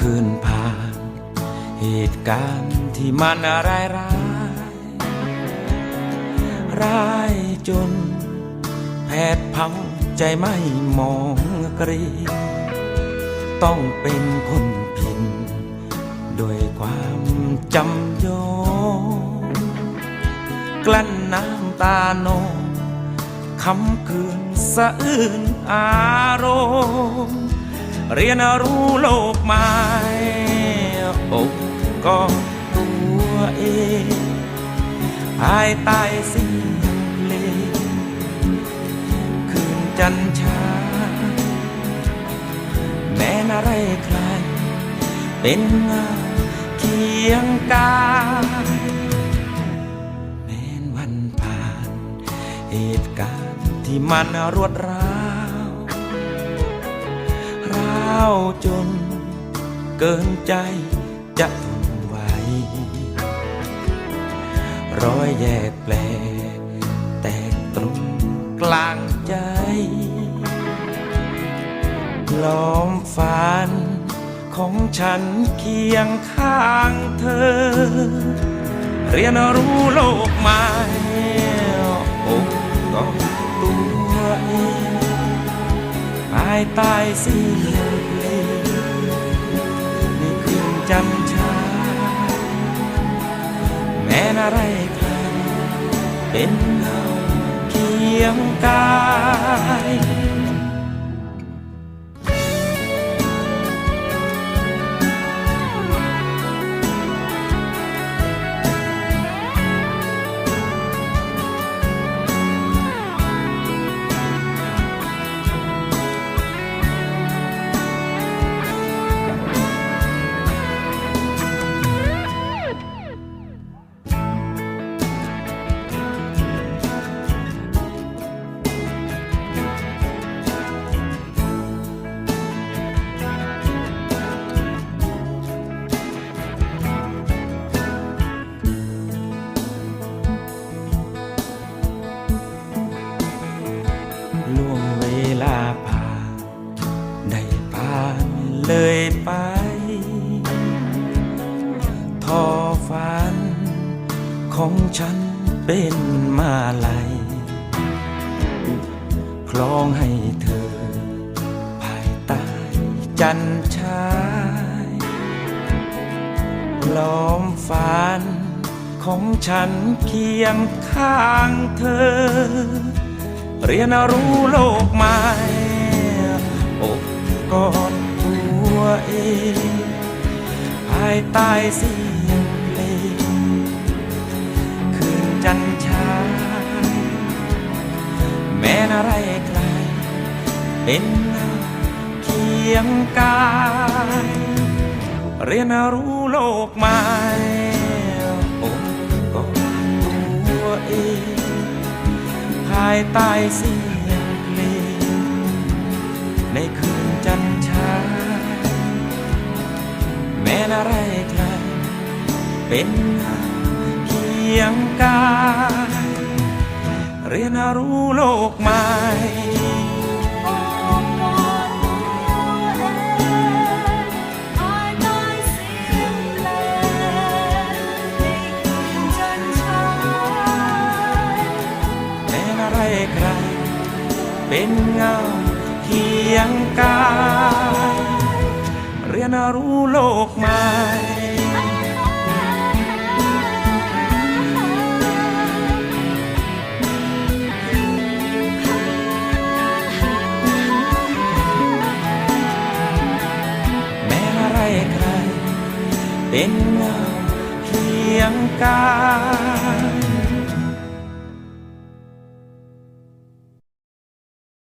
คืนผ่าน เหตุการณ์ที่มันร้ายร้ายร้ายจน แผดเผาใจไม่มองกรี ต้องเป็นคนผิดด้วยความจำยอมกลั้นน้ำตาโนคำคืนสะอื้นอารมณ์ เรียนรู้โลกใหม่อกก็ตัวเองภายใต้เสียงเลงคืนจันทราแม้นอะไรใคร เป็นเงาเคียงกายแม้นวันผ่าน เหตุการณ์ที่มันรวดร้าาจน เกินใจจะทนไหวรอยแยกแปลแตกตรงกลางใจล้อมฝันของฉันเคียงข้างเธอ เรียนรู้โลกใหม่อกก็ตัวเอง ภายใต้เสียงเพลงในคืนจำชาแม้นอะไรใครเป็นเงาเคียงกาย ของฉันเป็นมาลัยคล้องให้เธอ ภายใต้จันทรายล้อมฝันของฉันเคียงข้างเธอ เรียนรู้โลกใหม่อกกอดตัวเอง ภายใต้สี อะไรใครเป็นเงาเคียงกาย เรียนรู้โลกใหม่อกกอดตัวเอง ภายใต้เสียงเพลงในคืนจันทราแม้นอะไรใครเป็นเงาเคียงกาย เรียนรู้โลกใหม่ใครเป็นเงาเคียงกาย เรียนรู้โลกใหม่ เป็นเงาเคียงกาย